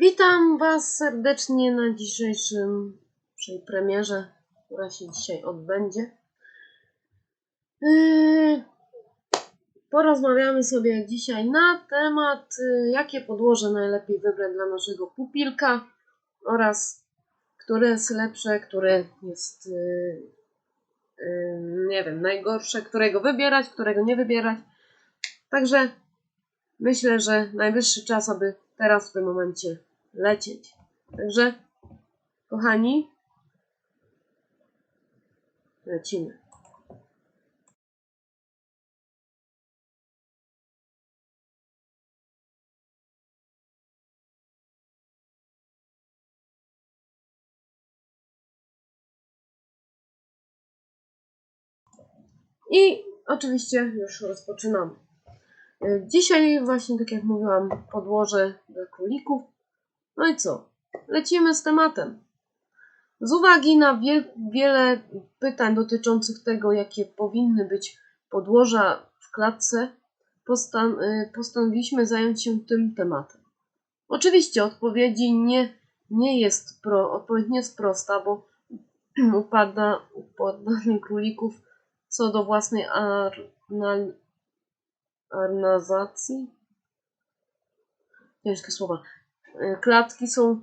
Witam Was serdecznie na dzisiejszym tej premierze, która się dzisiaj odbędzie. Yy, porozmawiamy sobie dzisiaj na temat, yy, jakie podłoże najlepiej wybrać dla naszego pupilka oraz które jest lepsze, które jest, yy, nie wiem, najgorsze, którego wybierać, którego nie wybierać. Także myślę, że najwyższy czas, aby teraz w tym momencie lecieć. Także, kochani, lecimy. I oczywiście już rozpoczynamy. Dzisiaj właśnie, tak jak mówiłam, podłoże dla królików. No i co? Lecimy z tematem. Z uwagi na wiel wiele pytań dotyczących tego, jakie powinny być podłoża w klatce, postan y, postanowiliśmy zająć się tym tematem. Oczywiście odpowiedzi nie, nie jest pro, odpowiedź nie jest prosta, bo upada upadanie królików co do własnej ar, arnazacji. Ciężkie słowa. Y, Klatki są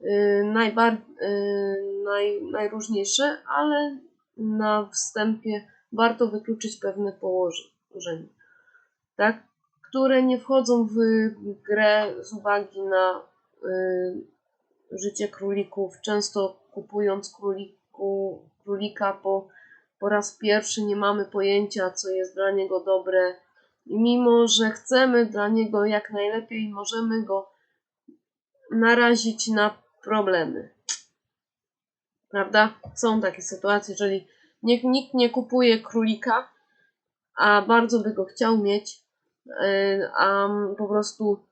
y, najbar, y, naj, najróżniejsze, ale na wstępie warto wykluczyć pewne położenia, tak? które nie wchodzą w grę z uwagi na życie królików. Często kupując króliku, królika po, po raz pierwszy nie mamy pojęcia, co jest dla niego dobre i mimo, że chcemy dla niego jak najlepiej, możemy go narazić na problemy. Prawda? Są takie sytuacje, jeżeli niech nikt nie kupuje królika, a bardzo by go chciał mieć, yy, a po prostu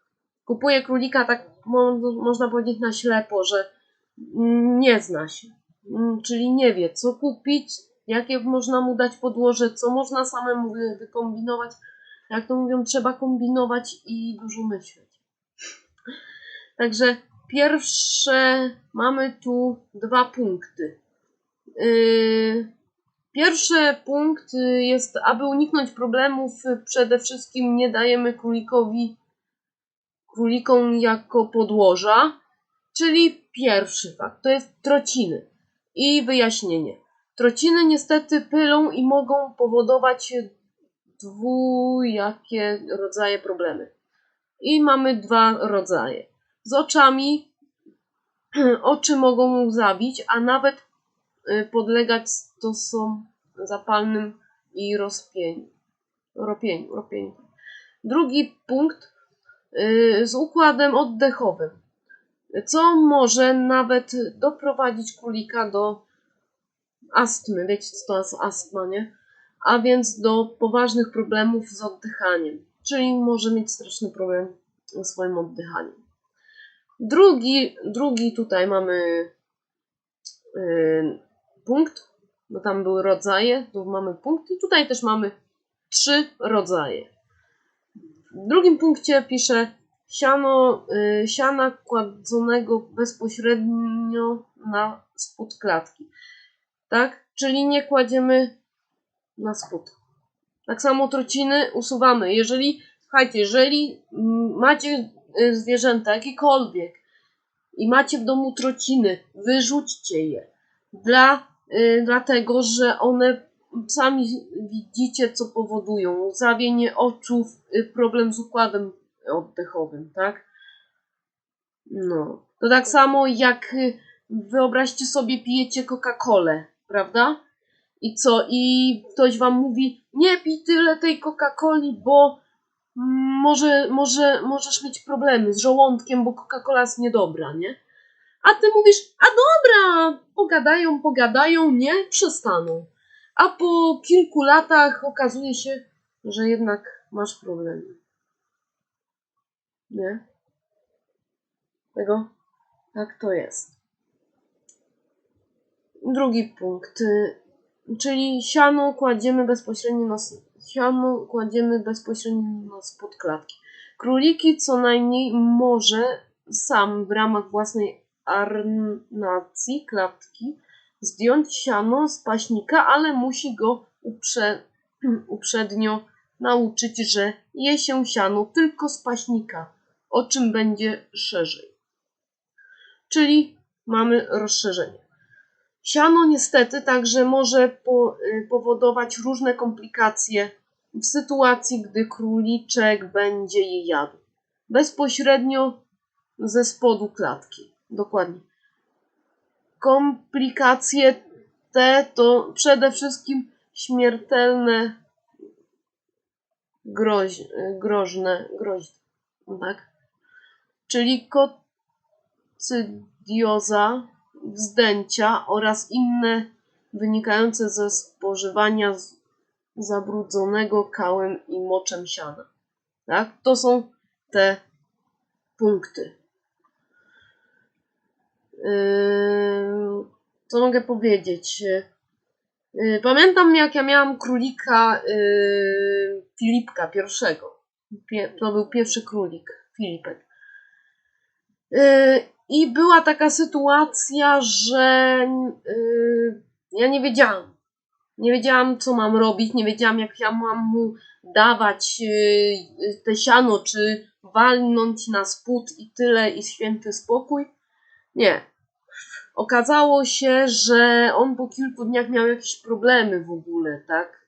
kupuje królika tak mo można powiedzieć na ślepo, że nie zna się. Mm, Czyli nie wie, co kupić, jakie można mu dać podłoże, co można samemu wy- wykombinować. Jak to mówią, trzeba kombinować i dużo myśleć. Także pierwsze mamy tu dwa punkty. Yy, Pierwszy punkt y, jest, aby uniknąć problemów, y, przede wszystkim nie dajemy królikowi królikom jako podłoża, czyli pierwszy fakt, to jest trociny. I wyjaśnienie. Trociny niestety pylą i mogą powodować dwujakie rodzaje problemy. I mamy dwa rodzaje. Z oczami oczy mogą mu zabić, a nawet y, podlegać stosom zapalnym i rozpieniu. Ropieniu, ropieniu. Drugi punkt y, z układem oddechowym, co może nawet doprowadzić królika do astmy. Wiecie, co to jest astma, nie? A więc do poważnych problemów z oddychaniem, czyli może mieć straszny problem ze swoim oddychaniem. Drugi, drugi tutaj mamy yy, punkt, bo tam były rodzaje, tu mamy punkt i tutaj też mamy trzy rodzaje. W drugim punkcie pisze siano, yy, siana kładzonego bezpośrednio na spód klatki. Tak? Czyli nie kładziemy na spód. Tak samo trociny usuwamy. Jeżeli, słuchajcie, jeżeli macie y, zwierzęta, jakiekolwiek, i macie w domu trociny, wyrzućcie je. Dla, y, dlatego, że one sami widzicie, co powodują. Zawienie oczów, y, problem z układem oddechowym, tak? No. To tak samo jak y, wyobraźcie sobie, pijecie Coca-Colę, prawda? I co? I ktoś wam mówi, nie pij tyle tej Coca-Coli, bo może, może, możesz mieć problemy z żołądkiem, bo Coca-Cola jest niedobra, nie? A ty mówisz, a dobra, pogadają, pogadają, nie, przestaną. A po kilku latach okazuje się, że jednak masz problemy. Nie? Tego? Tak to jest. Drugi punkt. y, Czyli siano kładziemy bezpośrednio na siano kładziemy bezpośrednio na spód klatki. Króliki co najmniej może sam w ramach własnej arnacji, klatki, zdjąć siano z paśnika, ale musi go uprze, uprzednio nauczyć, że je się siano tylko z paśnika, o czym będzie szerzej. Czyli mamy rozszerzenie. Siano niestety także może po, y, powodować różne komplikacje w sytuacji, gdy króliczek będzie je jadł. Bezpośrednio ze spodu klatki. Dokładnie. Komplikacje te to przede wszystkim śmiertelne groź, groźne, groźne, tak? Czyli kocydioza, wzdęcia oraz inne wynikające ze spożywania zabrudzonego kałem i moczem siana. Tak? To są te punkty. Yy, co mogę powiedzieć? Yy, Pamiętam, jak ja miałam królika yy, Filipka pierwszego. Pie, to był pierwszy królik, Filipek. I była taka sytuacja, że yy, ja nie wiedziałam. Nie wiedziałam, co mam robić, nie wiedziałam, jak ja mam mu dawać yy, te siano, czy walnąć na spód i tyle, i święty spokój. Nie. Okazało się, że on po kilku dniach miał jakieś problemy w ogóle, tak?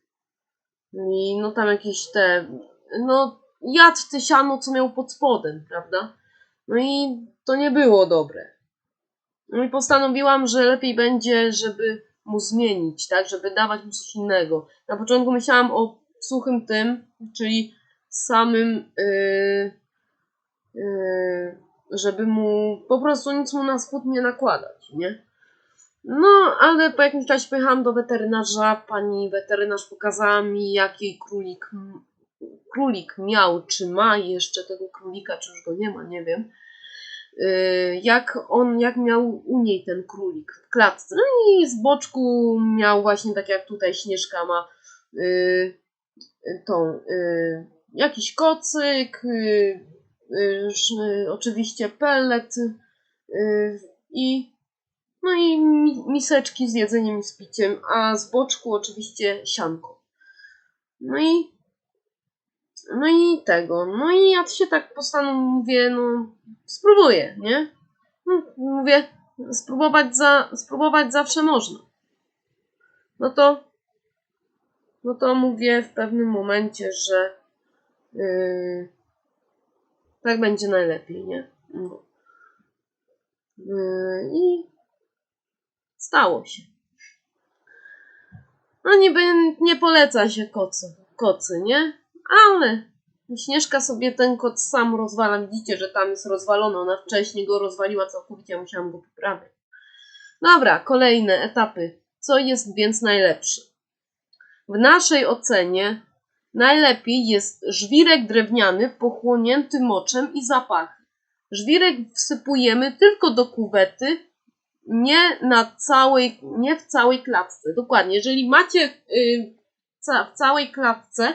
I no tam jakieś te. No, jadł te siano, co miał pod spodem, prawda? No i to nie było dobre. No i postanowiłam, że lepiej będzie, żeby mu zmienić, tak? Żeby dawać mu coś innego. Na początku myślałam o suchym tym, czyli samym. Yy, yy, żeby mu po prostu nic mu na spód nie nakładać, nie? No, ale po jakimś czasie pojechałam do weterynarza. Pani weterynarz pokazała mi, jaki królik, królik miał, czy ma jeszcze tego królika, czy już go nie ma, nie wiem. Yy, jak on, jak miał u niej ten królik w klatce. No i z boczku miał właśnie tak jak tutaj Śnieżka ma yy, tą, yy, jakiś kocyk, y, oczywiście pellet y, i no i mi- miseczki z jedzeniem i z piciem, a z boczku oczywiście sianko. No i no i tego. No i ja się tak postanowię, mówię, no spróbuję, nie? No, mówię, spróbować, za, spróbować zawsze można. No to no to mówię w pewnym momencie, że yy, tak będzie najlepiej, nie? No. Yy, I stało się. No niby nie poleca się kocy, kocy, nie? Ale Śnieżka sobie ten kot sam rozwala. Widzicie, że tam jest rozwalony. Ona wcześniej go rozwaliła całkowicie, ja musiałam go poprawiać. Dobra, kolejne etapy. Co jest więc najlepsze? W naszej ocenie najlepiej jest żwirek drewniany pochłonięty moczem i zapachem. Żwirek wsypujemy tylko do kuwety, nie na całej, nie w całej klatce. Dokładnie, jeżeli macie y, ca, w całej klatce,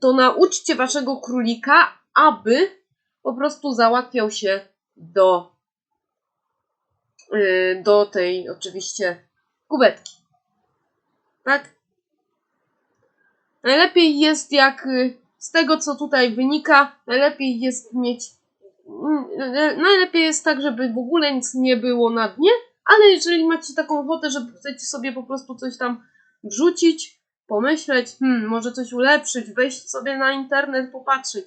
to nauczcie waszego królika, aby po prostu załatwiał się do, y, do tej oczywiście kuwetki. Tak? Najlepiej jest jak y, z tego co tutaj wynika, najlepiej jest mieć mm, najlepiej jest tak, żeby w ogóle nic nie było na dnie, ale jeżeli macie taką ochotę, że chcecie sobie po prostu coś tam wrzucić, pomyśleć, hmm, może coś ulepszyć, wejść sobie na internet, popatrzeć,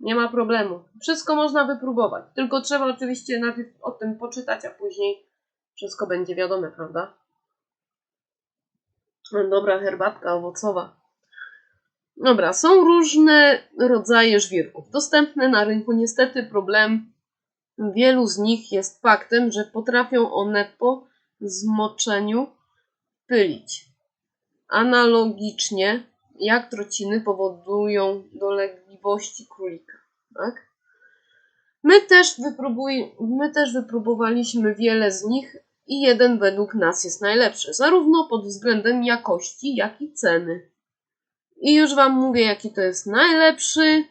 nie ma problemu. Wszystko można wypróbować, tylko trzeba oczywiście najpierw o tym poczytać, a później wszystko będzie wiadome, prawda? Dobra herbatka owocowa. Dobra, są różne rodzaje żwirków dostępne na rynku. Niestety problem wielu z nich jest faktem, że potrafią one po zmoczeniu pylić. Analogicznie jak trociny powodują dolegliwości królika. Tak? My, też wypróbuj, my też wypróbowaliśmy wiele z nich i jeden według nas jest najlepszy, zarówno pod względem jakości, jak i ceny. I już Wam mówię, jaki to jest najlepszy,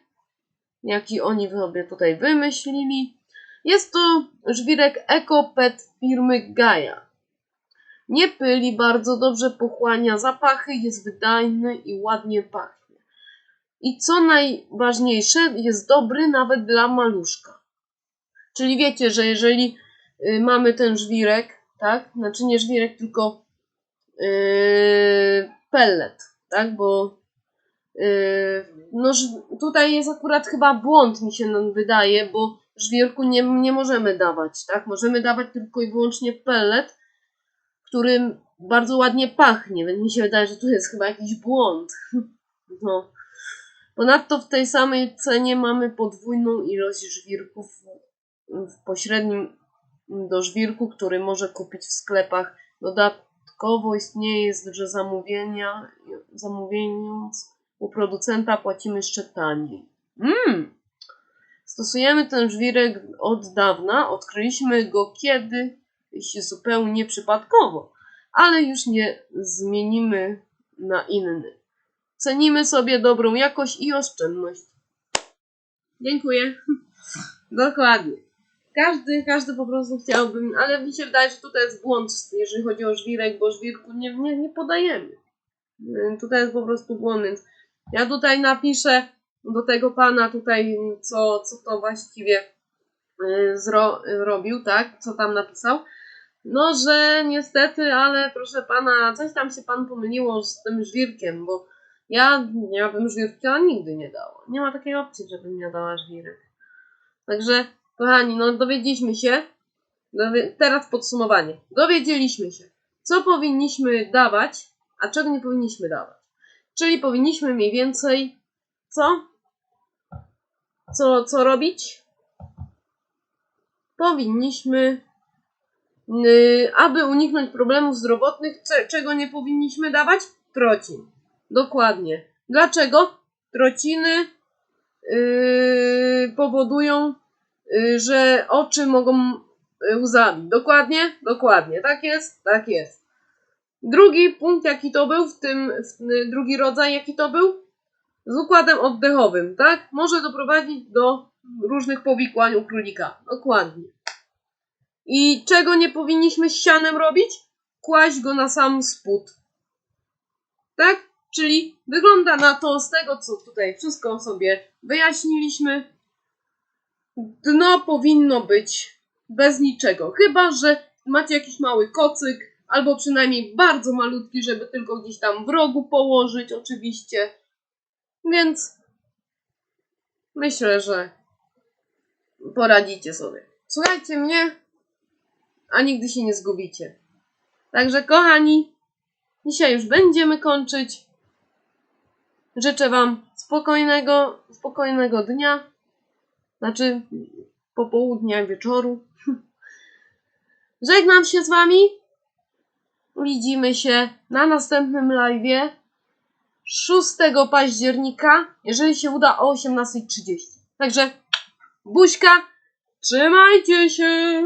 jaki oni sobie tutaj wymyślili. Jest to żwirek EcoPet firmy Gaia. Nie pyli bardzo, dobrze pochłania zapachy, jest wydajny i ładnie pachnie. I co najważniejsze, jest dobry nawet dla maluszka. Czyli wiecie, że jeżeli y, mamy ten żwirek, tak? Znaczy nie żwirek, tylko yy, pellet, tak? Bo yy, no, tutaj jest akurat chyba błąd, mi się nam wydaje, bo żwirku nie, nie możemy dawać, tak? Możemy dawać tylko i wyłącznie pellet, którym bardzo ładnie pachnie, więc mi się wydaje, że tu jest chyba jakiś błąd. No. Ponadto w tej samej cenie mamy podwójną ilość żwirków w pośrednim do żwirku, który może kupić w sklepach. Dodatkowo istnieje, że zamówienia, zamówieniąc u producenta płacimy jeszcze taniej. Mm. Stosujemy ten żwirek od dawna, odkryliśmy go kiedyś zupełnie przypadkowo, ale już nie zmienimy na inny. Cenimy sobie dobrą jakość i oszczędność. Dziękuję. Dokładnie. Każdy, każdy po prostu chciałby, ale mi się wydaje, że tutaj jest błąd, jeżeli chodzi o żwirek, bo żwirku nie, nie, nie podajemy. Y, Tutaj jest po prostu błąd, więc ja tutaj napiszę do tego pana tutaj, co, co to właściwie y, zro, robił, tak? Co tam napisał. No, że niestety, ale proszę pana, coś tam się pan pomyliło z tym żwirkiem, bo ja, ja bym żwirka nigdy nie dała. Nie ma takiej opcji, żebym ja dała żwirek. Także, kochani, no dowiedzieliśmy się. Dowie, teraz podsumowanie. Dowiedzieliśmy się, co powinniśmy dawać, a czego nie powinniśmy dawać. Czyli powinniśmy mniej więcej co? Co, co robić? Powinniśmy, aby uniknąć problemów zdrowotnych, cze- czego nie powinniśmy dawać? Trocin. Dokładnie. Dlaczego? Trociny yy, powodują, yy, że oczy mogą łzami. Dokładnie? Dokładnie. Tak jest? Tak jest. Drugi punkt, jaki to był, w tym w, y, drugi rodzaj, jaki to był? Z układem oddechowym, tak? Może doprowadzić do różnych powikłań u królika. Dokładnie. I czego nie powinniśmy z sianem robić? Kłaść go na sam spód. Tak? Czyli wygląda na to z tego, co tutaj wszystko sobie wyjaśniliśmy. Dno powinno być bez niczego. Chyba, że macie jakiś mały kocyk, albo przynajmniej bardzo malutki, żeby tylko gdzieś tam w rogu położyć, oczywiście. Więc myślę, że poradzicie sobie. Słuchajcie mnie, a nigdy się nie zgubicie. Także, kochani, dzisiaj już będziemy kończyć. Życzę Wam spokojnego, spokojnego dnia, znaczy popołudnia, wieczoru. Żegnam się z Wami. Widzimy się na następnym live'ie 6 października, jeżeli się uda o 18.30. Także buźka, trzymajcie się!